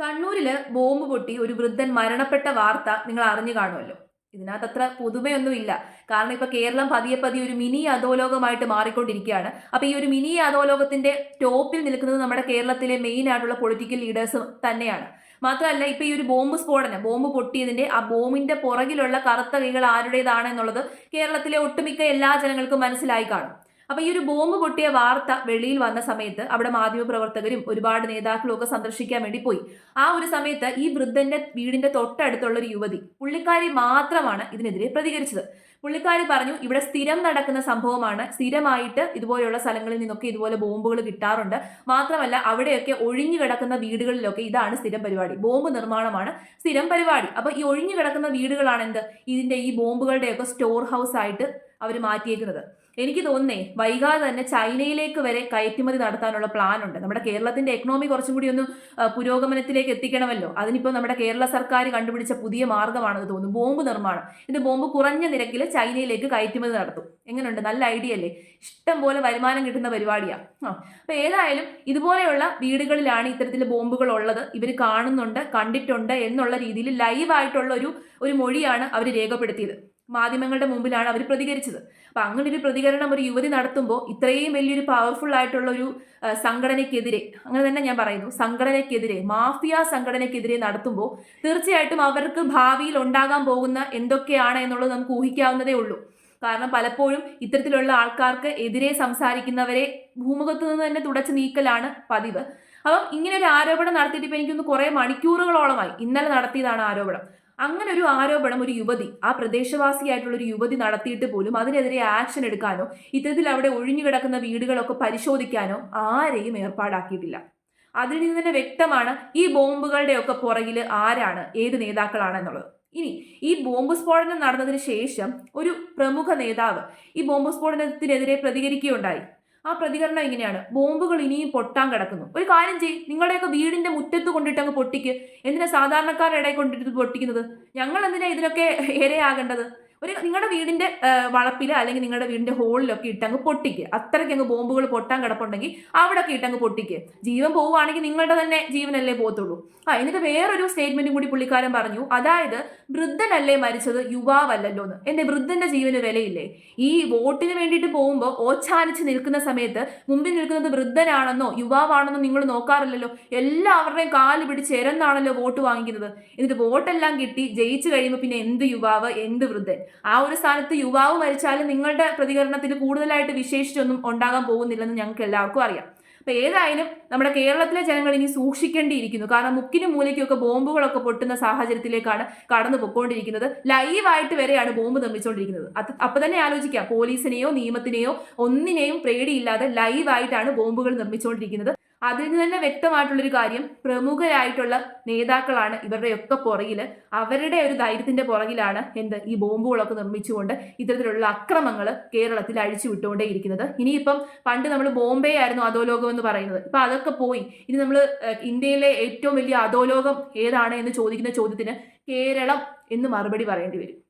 കണ്ണൂരിൽ ബോംബ് പൊട്ടി ഒരു വൃദ്ധൻ മരണപ്പെട്ട വാർത്ത നിങ്ങൾ അറിഞ്ഞു കാണുമല്ലോ. ഇതിനകത്ത് അത്ര പുതുമയൊന്നുമില്ല. കാരണം ഇപ്പൊ കേരളം പതിയെ പതിയെ ഒരു മിനി അധോലോകമായിട്ട് മാറിക്കൊണ്ടിരിക്കുകയാണ്. അപ്പൊ ഈ ഒരു മിനി അധോലോകത്തിന്റെ ടോപ്പിൽ നിൽക്കുന്നത് നമ്മുടെ കേരളത്തിലെ മെയിൻ ആയിട്ടുള്ള പൊളിറ്റിക്കൽ ലീഡേഴ്സ് തന്നെയാണ്. മാത്രമല്ല ഇപ്പൊ ഈ ഒരു ബോംബ് സ്ഫോടനം ബോംബ് പൊട്ടിയതിന്റെ ആ ബോംബിന്റെ പുറകിലുള്ള കറുത്ത കൈകൾ ആരുടേതാണ് എന്നുള്ളത് കേരളത്തിലെ ഒട്ടുമിക്ക എല്ലാ ജനങ്ങൾക്കും മനസ്സിലായി കാണും. അപ്പൊ ഈ ഒരു ബോംബ് പൊട്ടിയ വാർത്ത വെളിയിൽ വന്ന സമയത്ത് അവിടെ മാധ്യമപ്രവർത്തകരും ഒരുപാട് നേതാക്കളും ഒക്കെ സന്ദർശിക്കാൻ വേണ്ടി പോയി. ആ ഒരു സമയത്ത് ഈ വൃദ്ധന്റെ വീടിന്റെ തൊട്ടടുത്തുള്ള ഒരു യുവതി പുള്ളിക്കാരി മാത്രമാണ് ഇതിനെതിരെ പ്രതികരിച്ചത്. പുള്ളിക്കാരി പറഞ്ഞു ഇവിടെ സ്ഥിരം നടക്കുന്ന സംഭവമാണ്. സ്ഥിരമായിട്ട് ഇതുപോലെയുള്ള സ്ഥലങ്ങളിൽ നിന്നൊക്കെ ഇതുപോലെ ബോംബുകൾ കിട്ടാറുണ്ട്. മാത്രമല്ല അവിടെയൊക്കെ ഒഴിഞ്ഞു കിടക്കുന്ന വീടുകളിലൊക്കെ ഇതാണ് സ്ഥിരം പരിപാടി. ബോംബ് നിർമ്മാണമാണ് സ്ഥിരം പരിപാടി. അപ്പൊ ഈ ഒഴിഞ്ഞു കിടക്കുന്ന വീടുകളാണ് എന്ത്? ഇതിന്റെ ഈ ബോംബുകളുടെയൊക്കെ സ്റ്റോർ ഹൗസ് ആയിട്ട് അവർ മാറ്റിയേക്കുന്നത്. എനിക്ക് തോന്നുന്നേ വൈകാതെ തന്നെ ചൈനയിലേക്ക് വരെ കയറ്റുമതി നടത്താനുള്ള പ്ലാൻ ഉണ്ട് നമ്മുടെ കേരളത്തിന്റെ എക്കണോമി കുറച്ചും കൂടി ഒന്ന് പുരോഗമനത്തിലേക്ക് എത്തിക്കണമല്ലോ. അതിനിപ്പോൾ നമ്മുടെ കേരള സർക്കാർ കണ്ടുപിടിച്ച പുതിയ മാർഗമാണെന്ന് തോന്നുന്നു. ബോംബ് നിർമ്മാണം. ഇത് ബോംബ് കുറഞ്ഞ നിരക്കിൽ ചൈനയിലേക്ക് കയറ്റുമതി നടത്തും. എങ്ങനെയുണ്ട് നല്ല ഐഡിയ അല്ലേ? ഇഷ്ടം പോലെ വരുമാനം കിട്ടുന്ന പരിപാടിയാണ് ആ അപ്പൊ ഏതായാലും ഇതുപോലെയുള്ള വീടുകളിലാണ് ഇത്തരത്തിൽ ബോംബുകൾ ഉള്ളത്. ഇവർ കാണുന്നുണ്ട് കണ്ടിട്ടുണ്ട് എന്നുള്ള രീതിയിൽ ലൈവായിട്ടുള്ള ഒരു ഒരു മൊഴിയാണ് അവർ രേഖപ്പെടുത്തിയത്. മാധ്യമങ്ങളുടെ മുമ്പിലാണ് അവർ പ്രതികരിച്ചത്. അപ്പം അങ്ങനെ ഒരു പ്രതികരണം ഒരു യുവതി നടത്തുമ്പോൾ ഇത്രയും വലിയൊരു പവർഫുൾ ആയിട്ടുള്ള ഒരു സംഘടനയ്ക്കെതിരെ അങ്ങനെ തന്നെ ഞാൻ പറയുന്നു സംഘടനയ്ക്കെതിരെ മാഫിയ സംഘടനയ്ക്കെതിരെ നടത്തുമ്പോൾ തീർച്ചയായിട്ടും അവർക്ക് ഭാവിയിൽ ഉണ്ടാകാൻ പോകുന്ന എന്തൊക്കെയാണ് എന്നുള്ളത് നമുക്ക് ഊഹിക്കാവുന്നതേ ഉള്ളൂ. കാരണം പലപ്പോഴും ഇത്തരത്തിലുള്ള ആൾക്കാർക്ക് എതിരെ സംസാരിക്കുന്നവരെ ഭൂമുഖത്ത് നിന്ന് തന്നെ തുടച്ചു നീക്കലാണ് പതിവ്. അപ്പം ഇങ്ങനെ ഒരു ആരോപണം നടത്തിയിട്ട് ഇപ്പം എനിക്കൊന്ന് കുറേ മണിക്കൂറുകളോളമായി ഇന്നലെ നടത്തിയതാണ് ആരോപണം. അങ്ങനെ ഒരു ആരോപണം ഒരു യുവതി ആ പ്രദേശവാസിയായിട്ടുള്ള ഒരു യുവതി നടത്തിയിട്ട് പോലും അതിനെതിരെ ആക്ഷൻ എടുക്കാനോ ഇത്തരത്തിൽ അവിടെ ഒഴിഞ്ഞു കിടക്കുന്ന വീടുകളൊക്കെ പരിശോധിക്കാനോ ആരെയും ഏർപ്പാടാക്കിയിട്ടില്ല. അതിൽ നിന്ന് തന്നെ വ്യക്തമാണ് ഈ ബോംബുകളുടെ ഒക്കെ പുറകിൽ ആരാണ് ഏത് നേതാക്കളാണ് എന്നുള്ളത് ഇനി ഈ ബോംബ് സ്ഫോടനം നടന്നതിന് ശേഷം ഒരു പ്രമുഖ നേതാവ് ഈ ബോംബ് സ്ഫോടനത്തിനെതിരെ പ്രതികരിക്കുകയുണ്ടായി. ആ പ്രതികരണം ഇങ്ങനെയാണ് ബോംബുകൾ ഇനിയും പൊട്ടാൻ കിടക്കുന്നു. ഒരു കാര്യം ചെയ്യും. നിങ്ങളുടെയൊക്കെ വീടിന്റെ മുറ്റത്ത് കൊണ്ടിട്ട് അങ്ങ് പൊട്ടിക്ക്. എന്തിനാ സാധാരണക്കാരുടെ ഇടയിൽ കൊണ്ടിട്ട് പൊട്ടിക്കുന്നത്? ഞങ്ങൾ എന്തിനാ ഇതിനൊക്കെ ഇരയാകേണ്ടത്? ഒരു നിങ്ങളുടെ വീടിന്റെ വളപ്പിൽ അല്ലെങ്കിൽ നിങ്ങളുടെ വീടിന്റെ ഹോളിലൊക്കെ ഇട്ടങ്ങ് പൊട്ടിക്ക്. അത്രയ്ക്ക് അങ്ങ് ബോംബുകൾ പൊട്ടാൻ കിടപ്പുണ്ടെങ്കിൽ അവിടെ ഒക്കെ ഇട്ടങ്ങ് പൊട്ടിക്ക്. ജീവൻ പോവുകയാണെങ്കിൽ നിങ്ങളുടെ തന്നെ ജീവനല്ലേ പോകത്തുള്ളൂ. ആ എന്നിട്ട് വേറൊരു സ്റ്റേറ്റ്മെന്റും കൂടി പുള്ളിക്കാരൻ പറഞ്ഞു. അതായത് വൃദ്ധനല്ലേ മരിച്ചത്? യുവാവല്ലല്ലോ എന്ന്. എന്റെ വൃദ്ധന്റെ ജീവന് വിലയില്ലേ? ഈ വോട്ടിന് വേണ്ടിയിട്ട് പോകുമ്പോൾ ഓച്ചാനിച്ച് നിൽക്കുന്ന സമയത്ത് മുമ്പിൽ നിൽക്കുന്നത് വൃദ്ധനാണെന്നോ യുവാവാണെന്നോ നിങ്ങൾ നോക്കാറില്ലല്ലോ. എല്ലാവരുടെയും കാൽ പിടിച്ച് എരന്നാണല്ലോ വോട്ട് വാങ്ങിക്കുന്നത്. എന്നിട്ട് വോട്ടെല്ലാം കിട്ടി ജയിച്ചു കഴിയുമ്പോൾ പിന്നെ എന്ത് യുവാവ്? എന്ത് വൃദ്ധൻ? ആ ഒരു സ്ഥാനത്ത് യുവാവ് മരിച്ചാലും നിങ്ങളുടെ പ്രതികരണത്തിൽ കൂടുതലായിട്ട് വിശേഷിച്ചൊന്നും ഉണ്ടാകാൻ പോകുന്നില്ലെന്ന് ഞങ്ങൾക്ക് എല്ലാവർക്കും അറിയാം. അപ്പൊ ഏതായാലും നമ്മുടെ കേരളത്തിലെ ജനങ്ങൾ ഇനി സൂക്ഷിക്കേണ്ടിയിരിക്കുന്നു. കാരണം മുക്കിനും മൂലയ്ക്കൊക്കെ ബോംബുകളൊക്കെ പൊട്ടുന്ന സാഹചര്യത്തിലേക്കാണ് കടന്നു പൊക്കോണ്ടിരിക്കുന്നത് ലൈവായിട്ട് വരെയാണ് ബോംബ് നിർമ്മിച്ചുകൊണ്ടിരിക്കുന്നത്. അത് അപ്പൊ തന്നെ ആലോചിക്കാം. പോലീസിനെയോ നിയമത്തിനെയോ ഒന്നിനെയും പേടിയില്ലാതെ ലൈവായിട്ടാണ് ബോംബുകൾ നിർമ്മിച്ചുകൊണ്ടിരിക്കുന്നത്. അതിൽ നിന്ന് തന്നെ വ്യക്തമായിട്ടുള്ളൊരു കാര്യം പ്രമുഖരായിട്ടുള്ള നേതാക്കളാണ് ഇവരുടെയൊക്കെ പുറകിൽ അവരുടെ ഒരു ധൈര്യത്തിന്റെ പുറകിലാണ് എന്ത് ഈ ബോംബുകളൊക്കെ നിർമ്മിച്ചുകൊണ്ട് ഇത്തരത്തിലുള്ള അക്രമങ്ങൾ കേരളത്തിൽ അഴിച്ചു വിട്ടുകൊണ്ടേയിരിക്കുന്നത് ഇനിയിപ്പം പണ്ട് നമ്മൾ ബോംബെ ആയിരുന്നു അധോലോകം എന്ന് പറയുന്നത്. ഇപ്പൊ അതൊക്കെ പോയി. ഇനി നമ്മൾ ഇന്ത്യയിലെ ഏറ്റവും വലിയ അധോലോകം ഏതാണ് എന്ന് ചോദിക്കുന്ന ചോദ്യത്തിന് കേരളം എന്ന് മറുപടി പറയേണ്ടി വരും.